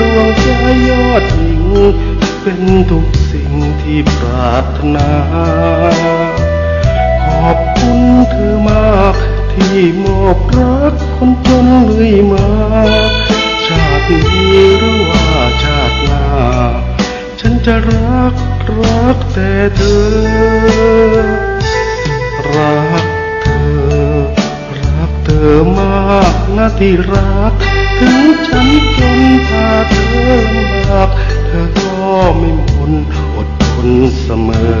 ดวงใจยอดหญิง เป็นทุกสิ่งที่ปรารถนา ขอบคุณเธอมาก ที่มอบรักคนจนเรื่อยมา ชาตินี้หรือว่าชาติหน้า ฉันจะรักรักแต่เธอ รักเธอ รักเธอมากนะที่รักถึง ฉันจนพาเธอลำบากเธอก็ไม่หมนอดทนเสมอ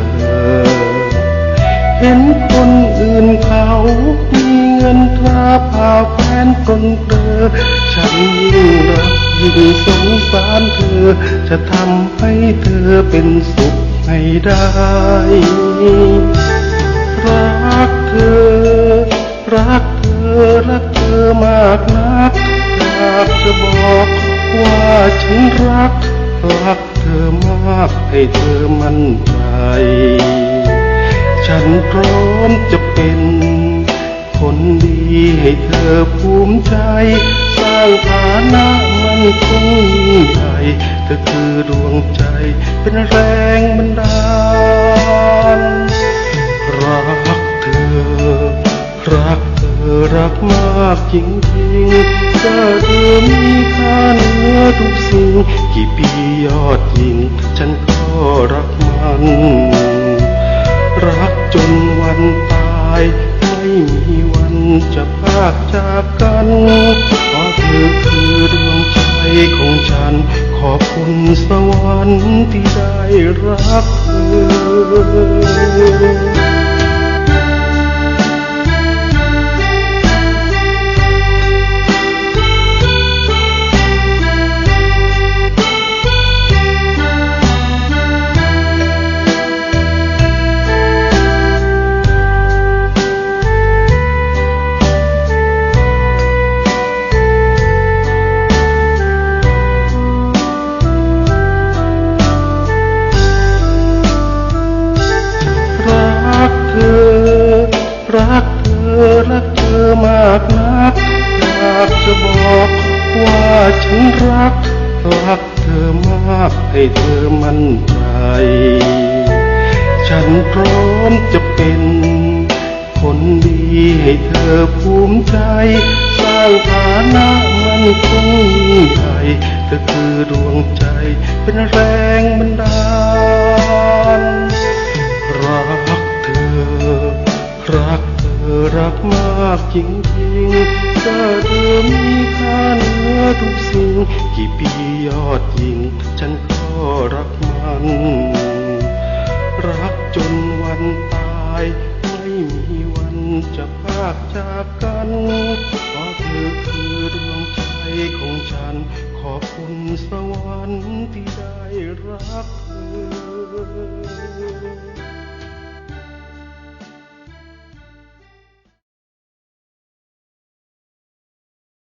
เห็นคนอื่นเขามีเงินตราพาแฟนปรนเปรอฉันยิ่งรักยิ่งสงสารเธอ จะทำให้เธอเป็นสุขให้ได้รักเธอ รักเธอ รักเธอมากนักากจะบอกว่าฉันรัก รักเธอมากให้เธอมั่นใจ ฉันพร้อมจะเป็นคนดีให้เธอภูมิใจ สร้างฐานะมันคงยิ่งใหญ่เธอคือดวงใจเป็นแรงบันดาล อรักมากจริงๆก็เธอมีค่าเหนือทุกสิ่ง กี่ปียอดยิ่งฉันก็รักมัน รักจนวันตาย ไม่มีวันจะพากจากกันเพราะเธอคือดวงใจของฉัน ขอบคุณสวรรค์ที่ได้รักเธอากจะบอกว่าฉันรัก รักเธอมากให้เธอมั่นใจ ฉันพร้อมจะเป็น คนดีให้เธอภูมิใจ สร้างฐานะมันคงยิ่งใหญ่เธอคือดวงใจเป็นแรงบันดาลากจริงๆก็เธอมีค่าเหนือทุกสิ่ง กี่ปียอดยิง ฉันก็รักมัน รักจนวันตาย ไม่มีวันจะพากจากกันเพราะเธอคือดวงใจของฉัน ขอบคุณสวรรค์ที่ได้รักเธอ